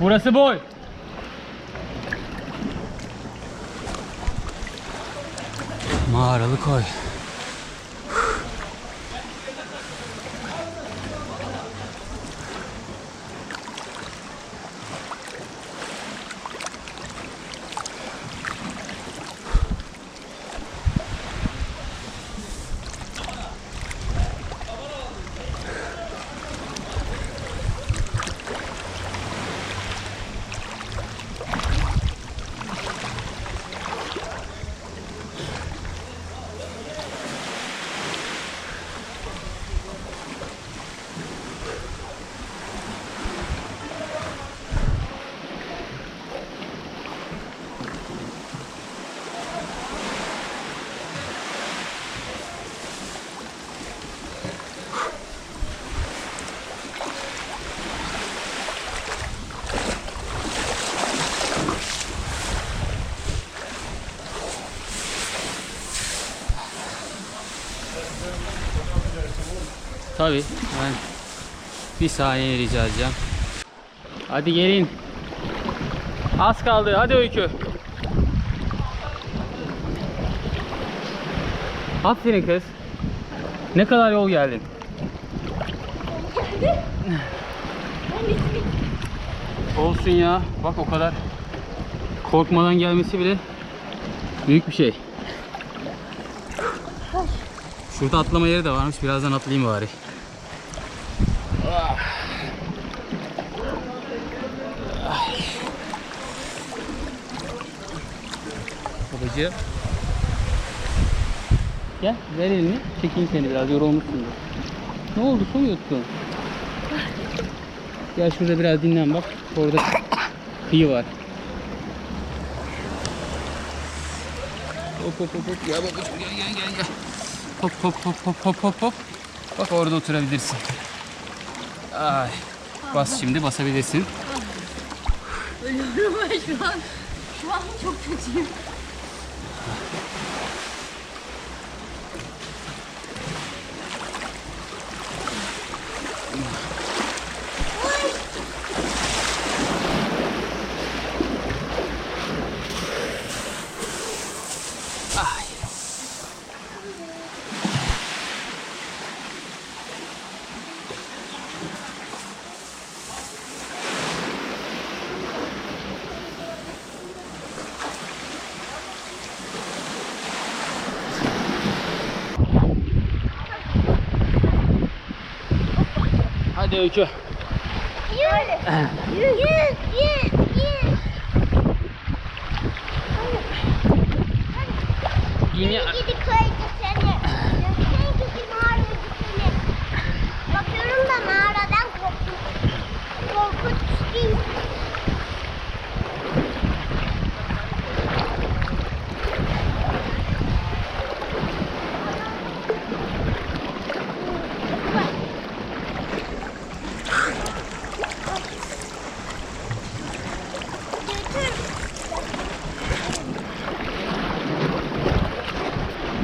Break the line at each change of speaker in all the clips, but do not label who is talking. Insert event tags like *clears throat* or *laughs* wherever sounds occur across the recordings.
Burası boy. Mağaralı koy. Tabii ben bir saniye rica edeceğim. Hadi gelin. Az kaldı. Hadi Öykü. Aferin kız. Ne kadar yol geldin? Olsun ya. Bak o kadar korkmadan gelmesi bile büyük bir şey. Şurada atlama yeri de varmış. Birazdan atlayayım bari. Babacığım. Gel ver elini. Çekeyim seni biraz yorulmuşsundur. Ne oldu su mu yuttun? Gel şurada biraz dinlen bak. Orada kıyı var. Hop hop hop hop. Gel babacığım gel gel gel gel. Hop hop hop hop hop hop hop. Bak orada oturabilirsin. Ay. Bas şimdi basabilirsin.
Ölüyorum ben şu an. Şu an çok kötüyüm.
ああ。Hadi Öykü.
Yürü. Yürü. Yürü. Yürü.
Yine
Gidi kaydı seni. Sen gidi mağaraya seni. Bakıyorum da mağaradan korktum. Korkunç değil.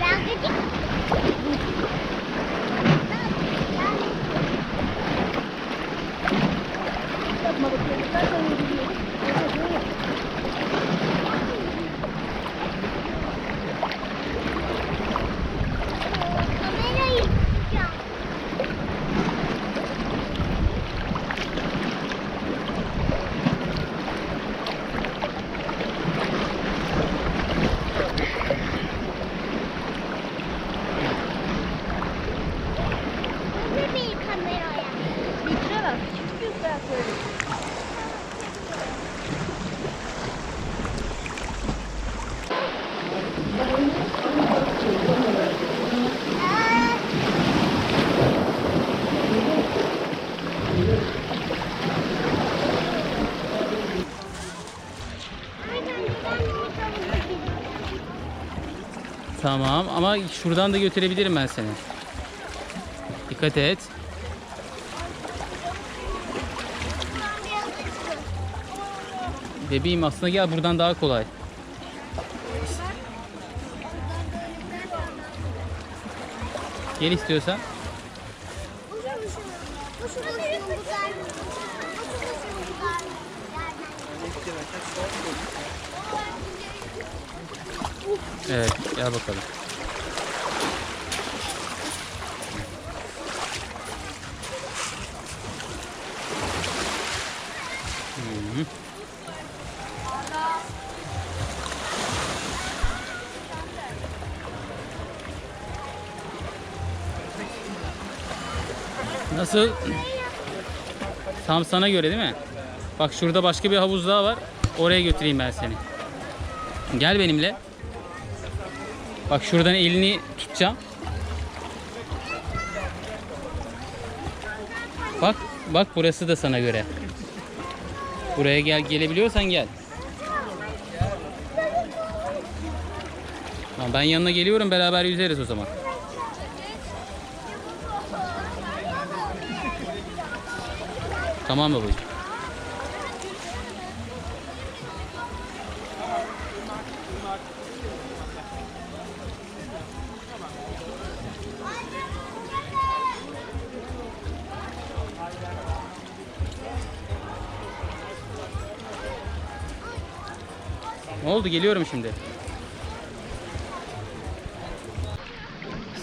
Ben gıcık. Kamerayı tutacağım. Getir bir kameraya. Getiremem. Çünkü ben söyleyeyim.
Tamam ama şuradan da götürebilirim ben seni. Dikkat et. Bebeğim aslında gel buradan daha kolay. Gel istiyorsan.
Bu şurası, bu şurası, bu şurası, bu şurası, bu şurası.
Evet gel bakalım. Nasıl? Tam sana göre değil mi? Bak şurada başka bir havuz daha var. Oraya götüreyim ben seni. Gel benimle. Bak şuradan elini tutacağım. Bak, bak burası da sana göre. Buraya gel, gelebiliyorsan gel. Tamam, ben yanına geliyorum, beraber yüzeriz o zaman. Tamam babacığım. Oldu? Geliyorum şimdi.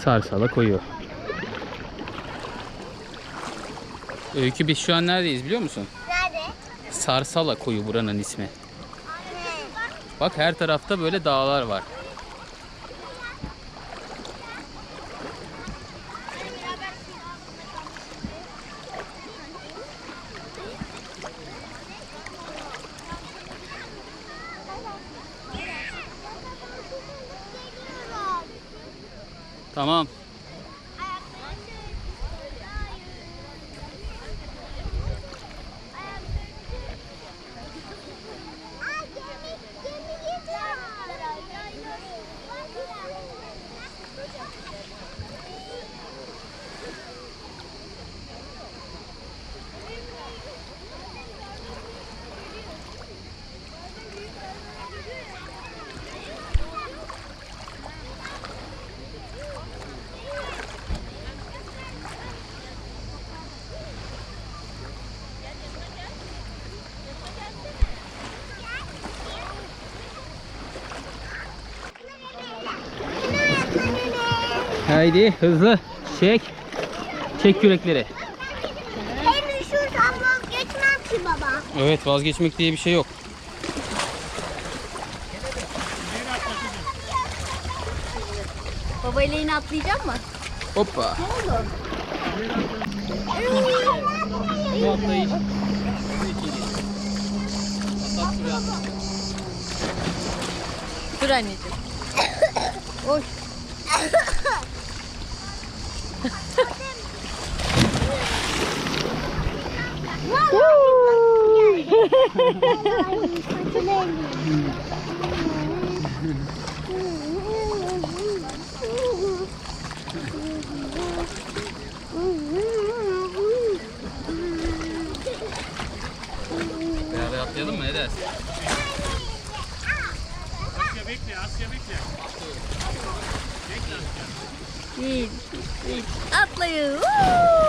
Sarsala koyuyor. Öykü biz şu an neredeyiz biliyor musun?
Nerede?
Sarsala koyu buranın ismi. Bak her tarafta böyle dağlar var. Tamam. Haydi hızlı çek. Çek kürekleri.
En meşhur tablo geçmem ki baba.
Evet vazgeçmek diye bir şey yok.
Babayla yine atlayacak mı?
Hoppa. Bu atlayış.
Dur anneciğim. Oy.
Beraber atlayalım mı? Ne dersin?
Bir, bir, atlayın. Woo!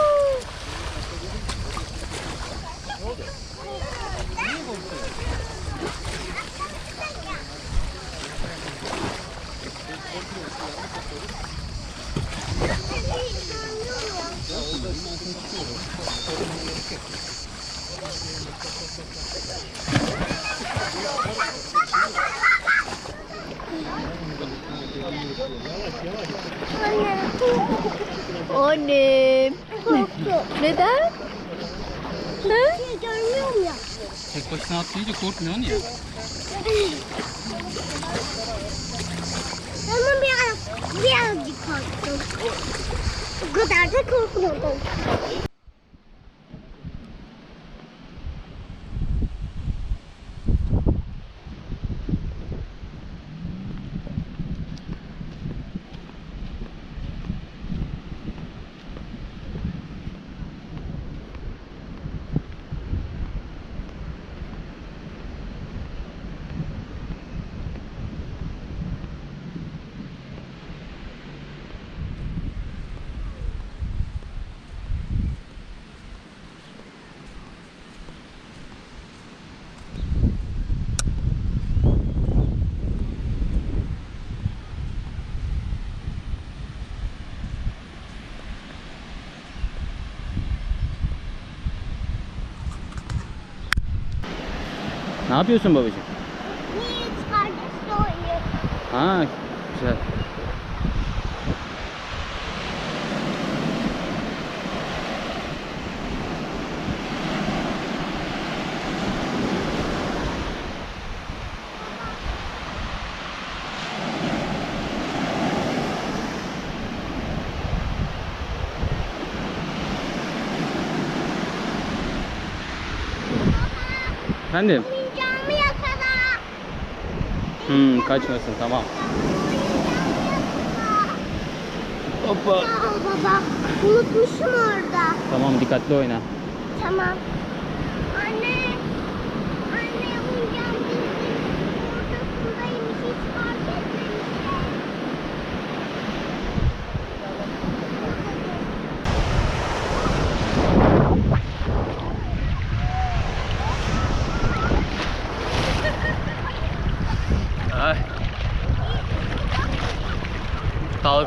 Annem.
Korktu.
Neden? Ha?
Şey görmüyorum ya.
Tek başına atlayınca korkmuyorsun ya.
Ama
Ne yapıyorsun babacığım?
Hiç kardeşle oynuyorum.
Ha güzel. Efendim? Hmm, kaçmasın tamam. Hoppa.
Baba unutmuşum orada.
Tamam dikkatli oyna.
Tamam.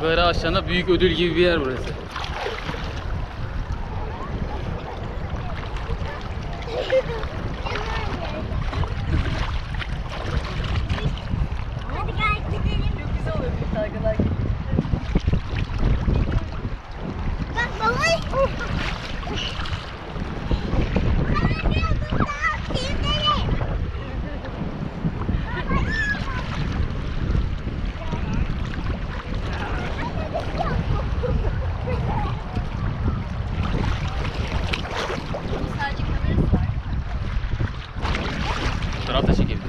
Böyle aşağıda büyük ödül gibi bir yer burası.
Trata, chiquito.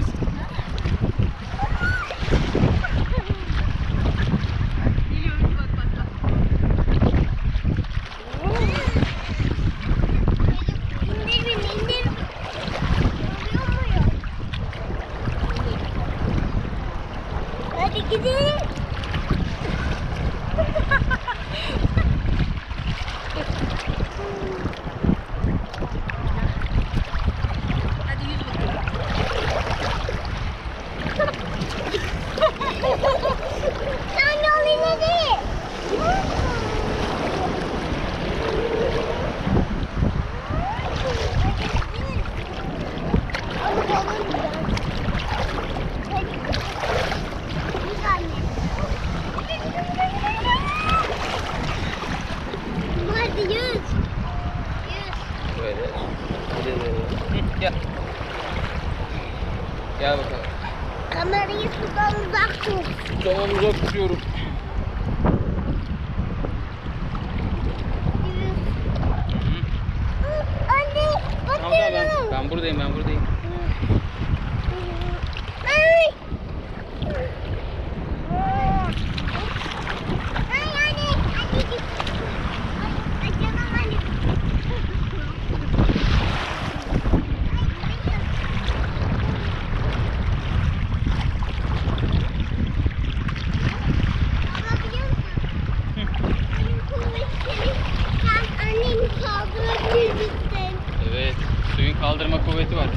Annem kaldırabilir misin?
Evet. Suyun kaldırma kuvveti var. *laughs*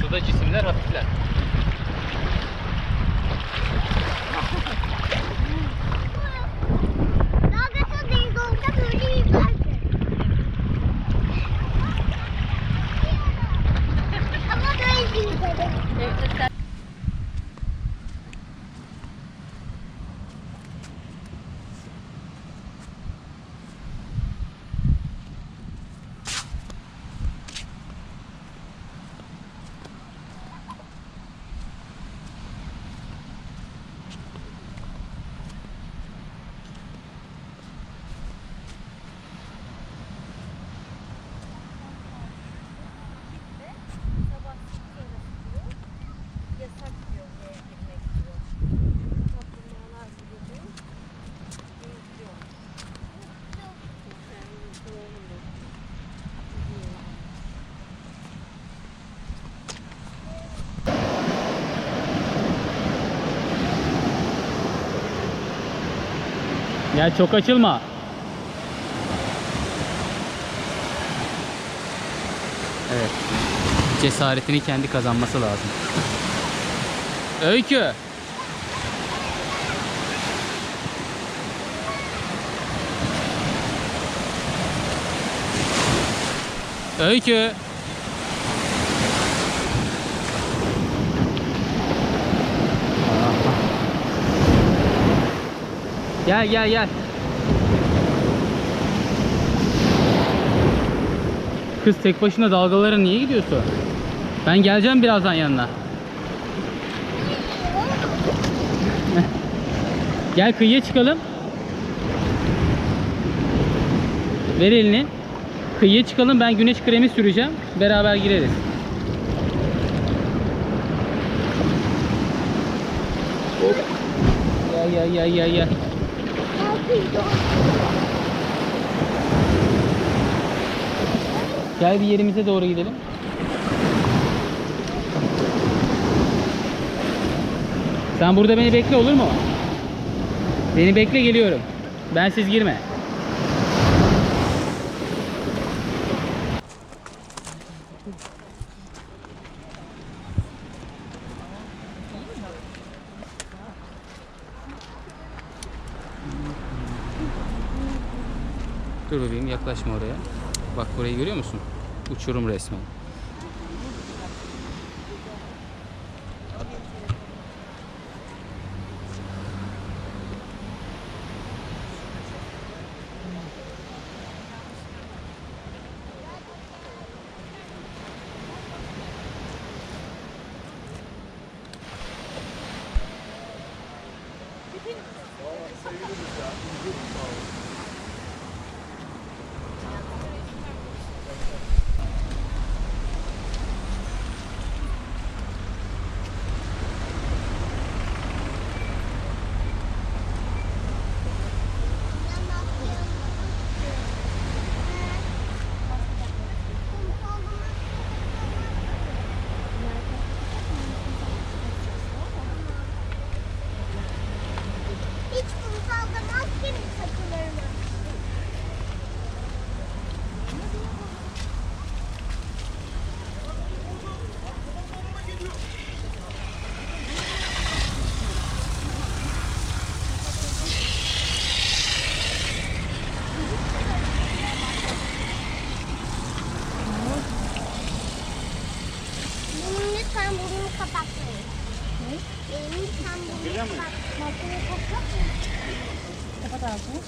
Suda cisimler hafifler. Ya çok açılma. Evet. Cesaretini kendi kazanması lazım. Öykü. Öykü. Gel gel gel. Kız tek başına dalgalara niye gidiyorsun? Ben geleceğim birazdan yanına. *laughs* Gel kıyıya çıkalım. Ver elini. Kıyıya çıkalım ben güneş kremi süreceğim. Beraber gireriz. Ya ya ya ya ya. Gel bir yerimize doğru gidelim. Sen burada beni bekle olur mu? Beni bekle geliyorum. Ben siz girme. Bebeğim yaklaşma oraya. Bak burayı görüyor musun? Uçurum resmen.
Kapat
ağzını.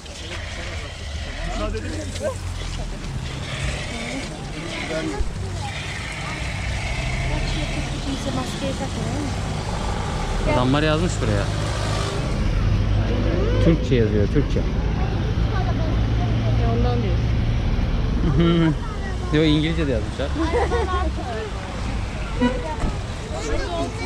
Kimse maskeyi takmıyor.
Adamlar yazmış buraya. Türkçe yazıyor, Türkçe.
Ya ondan diyorsun. *laughs*
Yok İngilizce de yazmışlar. *laughs*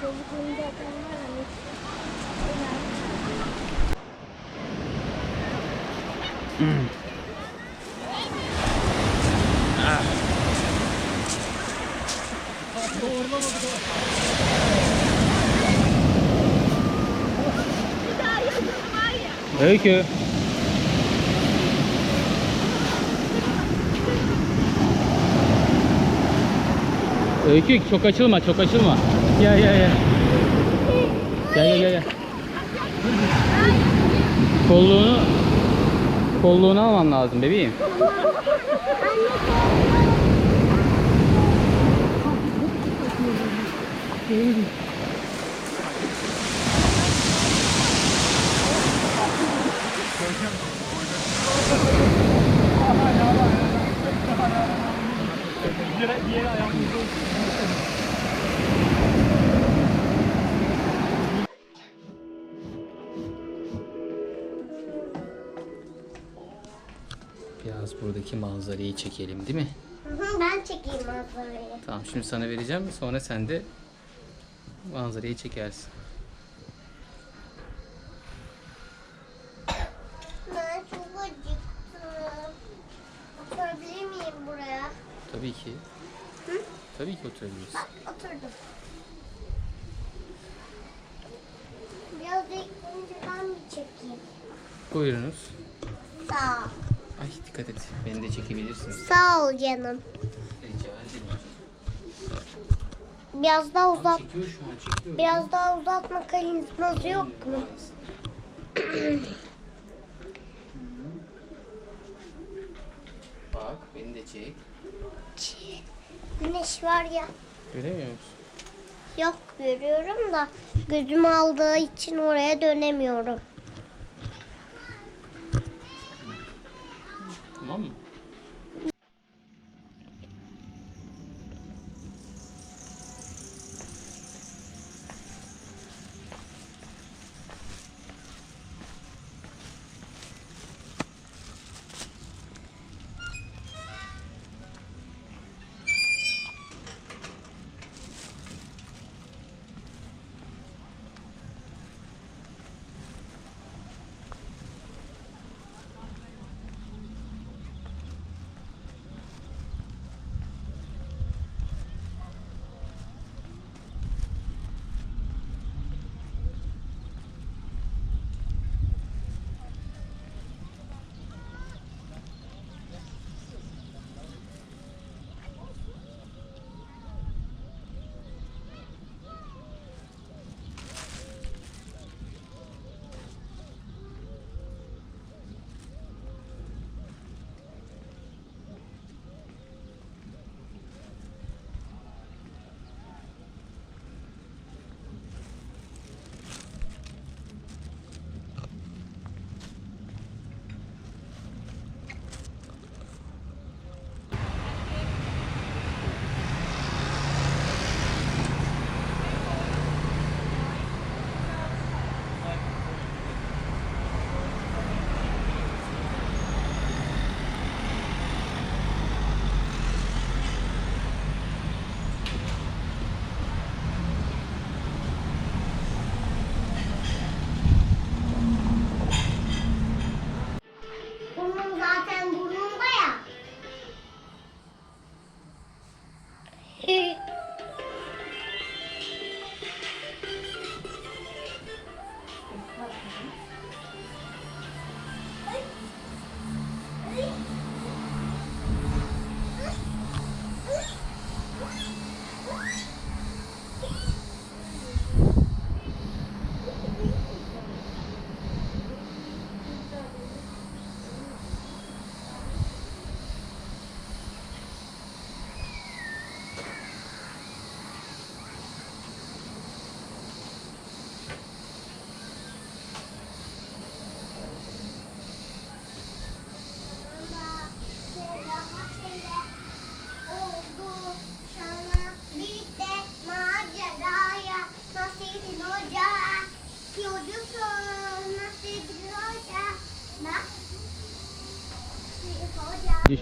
Çocuk oyuncaklar var.
Öykü. Öykü çok açılma, çok açılma. Gel gel gel. Gel gel gel. gel. Kolluğunu kolluğunu alman lazım bebeğim. Biraz buradaki manzarayı çekelim değil mi?
Ben çekeyim manzarayı.
Tamam şimdi sana vereceğim. Sonra sen de manzarayı çekersin.
Ben çok acıktım. Oturabilir buraya?
Tabii ki. Hı? Tabii ki oturabilirsin.
Bak oturdum. Biraz da ilk önce ben bir çekeyim.
Buyurunuz.
Sağ ol.
Ay dikkat et. Beni de çekebilirsiniz.
Sağ ol canım.
Rica ederim.
Biraz daha uzat.
Çekiyor şu an çekiyor.
Biraz daha uzatma karizması yok mu?
Bak beni de çek.
Güneş var ya.
Göremiyor musun?
Yok görüyorum da gözüm aldığı için oraya dönemiyorum.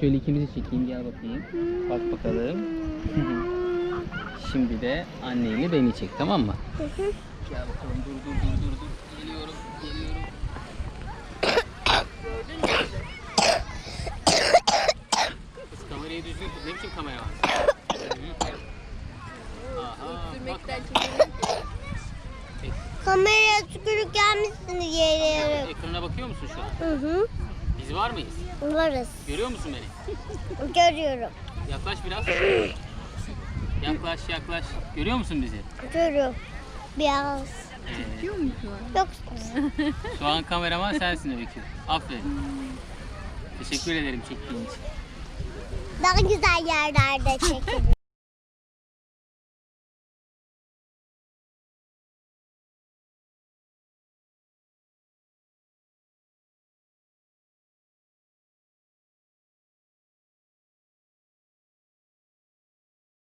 Şöyle ikimizi çekeyim gel bakayım. Bak bakalım. *laughs* Şimdi de anneyle beni çek tamam mı? Gel bakalım dur dur dur dur dur. Geliyorum geliyorum. Kız kamerayı düzgün tut. Ne biçim kamera var? Bak.
kameraya tükürük gelmişsiniz geliyorum
Ekrana bakıyor musun şu an?
hı hı
var mıyız?
varız
Görüyor musun beni?
görüyorum
Yaklaş biraz. *clears throat* Yaklaş yaklaş. Görüyor musun bizi?
görüyorum biraz
Ee,
yok *laughs*
şu an kameraman sensin Öykü. Aferin. Teşekkür ederim çektiğin için.
daha güzel yerlerde çekin